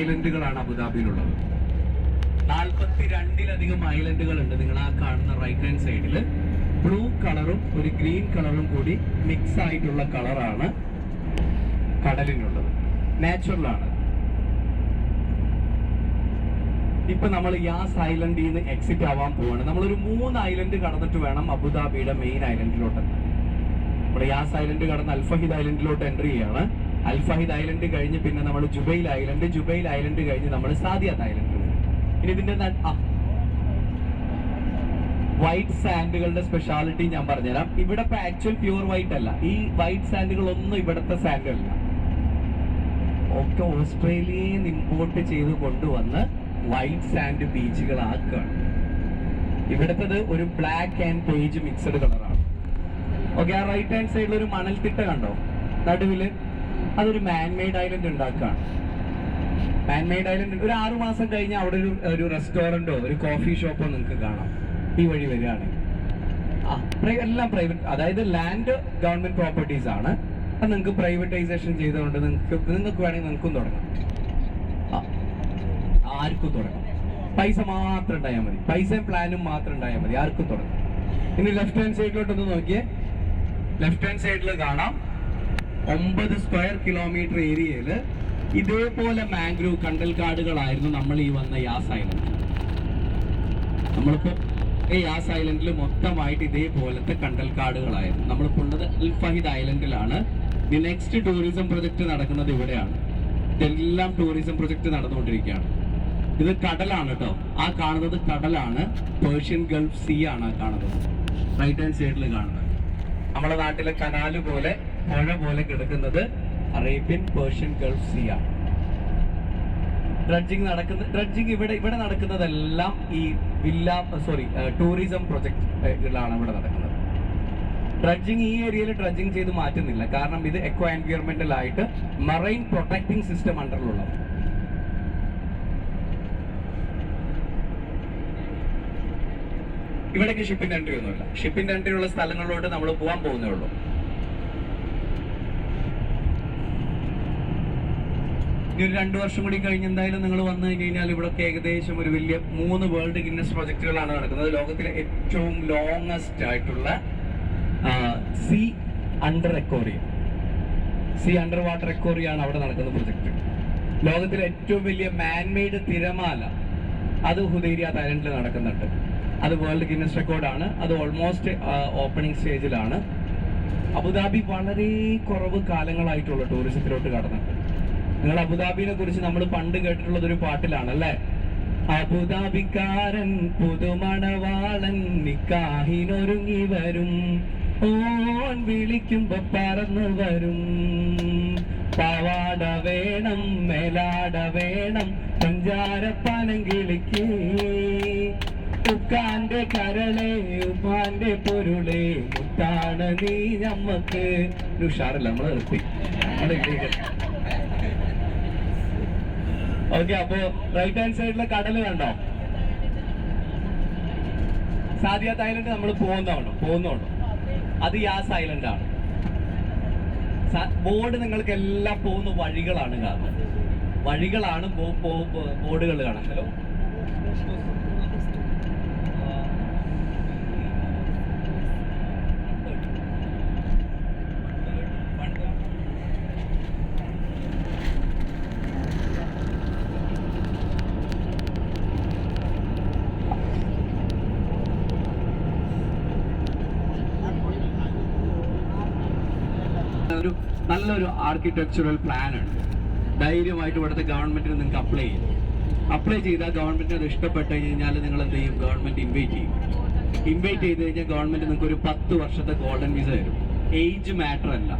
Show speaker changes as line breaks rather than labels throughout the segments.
ഐലൻഡുകളാണ് അബുദാബിയിലുള്ളത്. നാൽപ്പത്തി രണ്ടിലധികം ഐലൻഡുകൾ ഉണ്ട് നിങ്ങൾ ആ കാണുന്ന റൈറ്റ് ഹാൻഡ് സൈഡിൽ ബ്ലൂ കളറും ഒരു ഗ്രീൻ കളറും കൂടി മിക്സ് ആയിട്ടുള്ള കളറാണ് കടലിനുള്ളത്. നാച്ചുറലാണ് ഇപ്പൊ നമ്മൾ യാസ് ഐലൻഡിൽ നിന്ന് എക്സിറ്റ് ആവാൻ പോവാണ്. നമ്മളൊരു മൂന്ന് ഐലൻഡ് കടന്നിട്ട് വേണം അബുദാബിയുടെ മെയിൻ ഐലൻഡിലോട്ട് നമ്മുടെ യാസ് ഐലൻഡ് കടന്ന് അൽഫഹിദ് ഐലൻഡിലോട്ട് എൻട്രി ചെയ്യാണ്. അൽഫഹിദ് ഐലൻഡ് കഴിഞ്ഞ് പിന്നെ നമ്മൾ ജുബൈൽ ഐലൻഡ് ജുബൈൽ ഐലൻഡ് കഴിഞ്ഞ് നമ്മൾ സാദിയാത്ത് ഐലൻഡ് ഇനി ഇതിന്റെ വൈറ്റ് സാൻഡുകളുടെ സ്പെഷ്യാലിറ്റി ഞാൻ പറഞ്ഞുതരാം. ഇവിടെ ആക്ച്വൽ പ്യൂർ വൈറ്റ് അല്ല. ഈ വൈറ്റ് സാൻഡുകൾ ഒന്നും ഇവിടുത്തെ സാൻഡല്ല ഒക്കെ ഓസ്ട്രേലിയയിൽ നിന്ന് ഇമ്പോർട്ട് ചെയ്ത് കൊണ്ടുവന്ന് വൈറ്റ് സാൻഡ് ബീച്ചുകളാക്കുകയാണ്. ഇവിടുത്തത് ഒരു ബ്ലാക്ക് ആൻഡ് പേജ് മിക്സഡ് കളറാണ് ഓക്കെ ആ റൈറ്റ് ഹാൻഡ് സൈഡിൽ ഒരു മണൽത്തിട്ട കണ്ടോ? നടുവിൽ അതൊരു മാൻമെയ്ഡ് ഐലൻഡ് ഉണ്ടാക്കുകയാണ് മാൻമെയ്ഡ് ഐലൻഡ് ഒരു ആറു മാസം കഴിഞ്ഞ് അവിടെ ഒരു ഒരു റെസ്റ്റോറന്റോ ഒരു കോഫി ഷോപ്പോ നിങ്ങൾക്ക് കാണാം. ഈ വഴി വരികയാണെങ്കിൽ. എല്ലാം പ്രൈവറ്റ് അതായത് ലാൻഡ് ഗവൺമെന്റ് പ്രോപ്പർട്ടീസ് ആണ്. അത് നിങ്ങൾക്ക് പ്രൈവറ്റൈസേഷൻ ചെയ്തുകൊണ്ട് നിങ്ങൾക്ക് നിങ്ങൾക്ക് വേണമെങ്കിൽ നിങ്ങൾക്കും തുടങ്ങാം. ആർക്കും തുടങ്ങാം. പൈസ മാത്രം ഉണ്ടായാൽ മതി. പൈസയും പ്ലാനും മാത്രം ഉണ്ടായാൽ മതി. ആർക്കും തുടങ്ങാം. ഇനി ലെഫ്റ്റ് ഹാൻഡ് സൈഡിലോട്ടൊന്ന് നോക്കിയേ. ലെഫ്റ്റ് ഹാൻഡ് സൈഡിൽ കാണാം. ഒമ്പത് സ്ക്വയർ കിലോമീറ്റർ ഏരിയയിൽ ഇതേപോലെ മാംഗ്രൂവ് കണ്ടൽക്കാടുകളായിരുന്നു നമ്മൾ ഈ വന്ന യാസ് ഐലൻഡ്. നമ്മളിപ്പോ ഈ യാസ് ഐലൻഡിൽ മൊത്തമായിട്ട് ഇതേപോലത്തെ കണ്ടൽ കണ്ടൽക്കാടുകളായിരുന്നു നമ്മളിപ്പോൾ ഉള്ളത് അൽഫഹിദ് ഐലൻഡിലാണ്. ദി നെക്സ്റ്റ് ടൂറിസം പ്രൊജക്ട് നടക്കുന്നത് ഇവിടെയാണ്. ഇതെല്ലാം ടൂറിസം പ്രൊജക്ട് നടന്നുകൊണ്ടിരിക്കുകയാണ്. ഇത് കടലാണ് കേട്ടോ. ആ കാണുന്നത് കടലാണ്. പേർഷ്യൻ ഗൾഫ് സീ ആണ് ആ കാണുന്നത്. റൈറ്റ് ഹാൻഡ് സൈഡിൽ കാണുന്നത്. നമ്മുടെ നാട്ടിലെ കനാല് പോലെ പുഴ പോലെ കിടക്കുന്നത് അറേബ്യൻ പേർഷ്യൻ ഗൾഫ് സീ ആണ് ഡ്രഡ്ജിങ് നടക്കുന്ന ഡ്രഡ്ജിങ് ഇവിടെ ഇവിടെ നടക്കുന്നതെല്ലാം ഈ വില്ല സോറി ടൂറിസം പ്രൊജക്ടുകളാണ് ഇവിടെ നടക്കുന്നത്. ഡ്രഡ്ജിങ് ഈ ഏരിയയിൽ ഡ്രഡ്ജിങ് ചെയ്ത് മാറ്റുന്നില്ല. കാരണം ഇത് എക്കോ എൻവയോൺമെന്റൽ ആയിട്ട് മറൈൻ പ്രൊട്ടക്ടിങ് സിസ്റ്റം അണ്ടറിലുള്ളത് ഇവിടേക്ക് ഷിപ്പിന്റെ എൻട്രി ഒന്നുമില്ല. ഷിപ്പിന്റെ എൻട്രി ഉള്ള സ്ഥലങ്ങളിലോട്ട് നമ്മൾ പോകാൻ പോകുന്നേ ഉള്ളൂ. ഇനി ഒരു രണ്ടു വർഷം കൂടി കഴിഞ്ഞ് എന്തായാലും നിങ്ങൾ വന്നു കഴിഞ്ഞ് കഴിഞ്ഞാൽ ഇവിടെ ഏകദേശം ഒരു വലിയ മൂന്ന് വേൾഡ് ഗിന്നസ് പ്രൊജക്ടുകളാണ് നടക്കുന്നത്. ലോകത്തിലെ ഏറ്റവും ലോങ്ങസ്റ്റ് ആയിട്ടുള്ള sea under aquarium sea under water എക്കോറിയാണ് അവിടെ നടക്കുന്ന പ്രൊജക്ട് ലോകത്തിലെ ഏറ്റവും വലിയ മാൻമെയ്ഡ് തിരമാല അത് ഹുദേരിയ തായ്ലൻഡിൽ നടക്കുന്നുണ്ട്. അത് വേൾഡ് ഗിന്നസ് റെക്കോർഡാണ് അത് ഓൾമോസ്റ്റ് ഓപ്പണിംഗ് സ്റ്റേജിലാണ് അബുദാബി വളരെ കുറവ് കാലങ്ങളായിട്ടുള്ള ടൂറിസത്തിലോട്ട് കടന്നിട്ട് നിങ്ങൾ അബുദാബിനെ കുറിച്ച് നമ്മൾ പണ്ട് കേട്ടിട്ടുള്ളത് ഒരു പാട്ടിലാണ് അല്ലേ അബുദാബിക്കാരൻ പുതുമണവാളൻ നിക്കാഹിനൊരുങ്ങി വരും. ഓൻ വിളിക്കുമ്പോ പറന്നു വരും. പാവാട വേണം മേലാട വേണം പഞ്ചാരപ്പാനം കിളിക്ക്. ഉക്കാന്റെ കരളെ ഉപ്പാന്റെ പൊരുളെ മുത്താണ് നീ നമ്മക്ക് ഉഷാറില്ല? നമ്മൾ നിർത്തി. ഓക്കെ അപ്പോ റൈറ്റ് ഹാൻഡ് സൈഡിലെ കടൽ കണ്ടോ? സാദിയാത്ത് ഐലൻഡ് നമ്മൾ പോകുന്നതാണോ പോകുന്നതാണോ. അത് യാസ് ഐലൻഡ് ആണ്. ബോർഡ് നിങ്ങൾക്ക് എല്ലാം പോകുന്ന വഴികളാണ് കാണുന്നത്. വഴികളാണ് ബോർഡുകൾ കാണാൻ. ഹലോ ഒരു നല്ലൊരു ആർക്കിടെക്ചറൽ പ്ലാൻ ഉണ്ട്. ധൈര്യമായിട്ട് ഇവിടുത്തെ ഗവൺമെന്റിന് നിങ്ങൾക്ക് അപ്ലൈ ചെയ്യും. അപ്ലൈ ചെയ്താൽ ഗവൺമെന്റിന് അത് ഇഷ്ടപ്പെട്ട് കഴിഞ്ഞാൽ നിങ്ങൾ എന്ത് ചെയ്യും? ഗവൺമെന്റ് ഇൻവൈറ്റ് ചെയ്യും. ഇൻവൈറ്റ് ചെയ്ത് കഴിഞ്ഞാൽ ഗവൺമെന്റ് നിങ്ങൾക്ക് ഒരു പത്ത് വർഷത്തെ ഗോൾഡൻ വിസ തരും. ഏജ് മാറ്റർ അല്ല.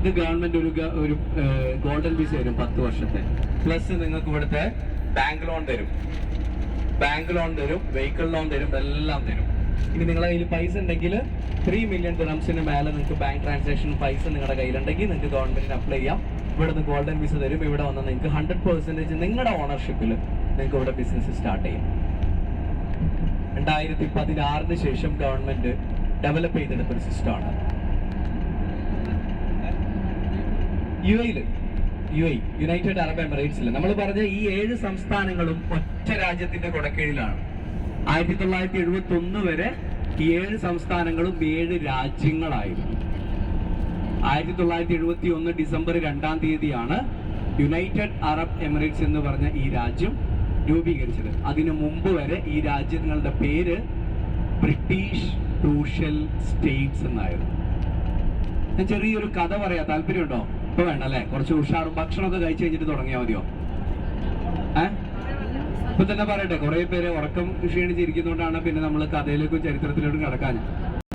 ഇത് ഗവൺമെന്റ് ഒരു ഒരു ഗോൾഡൻ വിസ തരും പത്ത് വർഷത്തെ. പ്ലസ് നിങ്ങൾക്ക് ഇവിടുത്തെ ബാങ്ക് ലോൺ തരും. ബാങ്ക് ലോൺ തരും വെഹിക്കിൾ ലോൺ തരും എല്ലാം തരും. ഇനി നിങ്ങളുടെ കയ്യിൽ പൈസ ഉണ്ടെങ്കിൽ ത്രീ മില്യൺ ദിറംസിന് മേലെ നിങ്ങൾക്ക് ബാങ്ക് ട്രാൻസാക്ഷൻ പൈസ നിങ്ങളുടെ കയ്യിലുണ്ടെങ്കിൽ നിങ്ങൾക്ക് ഗവൺമെന്റിന് അപ്ലൈ ചെയ്യാം. ഇവിടെ നിന്ന് ഗോൾഡൻ വിസ തരും. ഇവിടെ വന്ന് നിങ്ങൾക്ക് ഹൺഡ്രഡ് പെർസെന്റേജ് നിങ്ങളുടെ ഓണർഷിപ്പിൽ നിങ്ങൾക്ക് ഇവിടെ ബിസിനസ് സ്റ്റാർട്ട് ചെയ്യാം. രണ്ടായിരത്തി പതിനാറിന് ശേഷം ഗവൺമെന്റ് ഡെവലപ്പ് ചെയ്തെടുത്ത ഒരു സിസ്റ്റമാണ് യു എയിൽ യു എ യുണൈറ്റഡ് അറബ് എമിറേറ്റ്സിൽ നമ്മൾ പറഞ്ഞ ഈ ഏഴ് സംസ്ഥാനങ്ങളും ഒറ്റ രാജ്യത്തിന്റെ കൊടക്കീഴിലാണ്. ആയിരത്തി തൊള്ളായിരത്തി എഴുപത്തി ഒന്ന് വരെ ഏഴ് സംസ്ഥാനങ്ങളും ഏഴ് രാജ്യങ്ങളായിരുന്നു. ആയിരത്തി തൊള്ളായിരത്തി എഴുപത്തി ഒന്ന് ഡിസംബർ രണ്ടാം തീയതിയാണ് യുണൈറ്റഡ് അറബ് എമിറേറ്റ്സ് എന്ന് പറഞ്ഞ ഈ രാജ്യം രൂപീകരിച്ചത്. അതിനു മുമ്പ് വരെ ഈ രാജ്യങ്ങളുടെ പേര് ബ്രിട്ടീഷ് ക്രൂഷ്യൽ സ്റ്റേറ്റ്സ് എന്നായിരുന്നു. ചെറിയൊരു കഥ പറയാം. താല്പര്യമുണ്ടോ? ഇപ്പൊ വേണ്ട അല്ലേ? കുറച്ച് ഉഷാറും ഭക്ഷണമൊക്കെ കഴിച്ചു കഴിഞ്ഞിട്ട് തുടങ്ങിയാൽ മതിയോ? ഇപ്പൊ തന്നെ പറയട്ടെ കുറെ പേര് ഉറക്കം ക്ഷീണിച്ചിരിക്കുന്നതുകൊണ്ടാണ് പിന്നെ നമ്മൾ കഥയിലേക്കും ചരിത്രത്തിലേക്കും കിടക്കാൻ.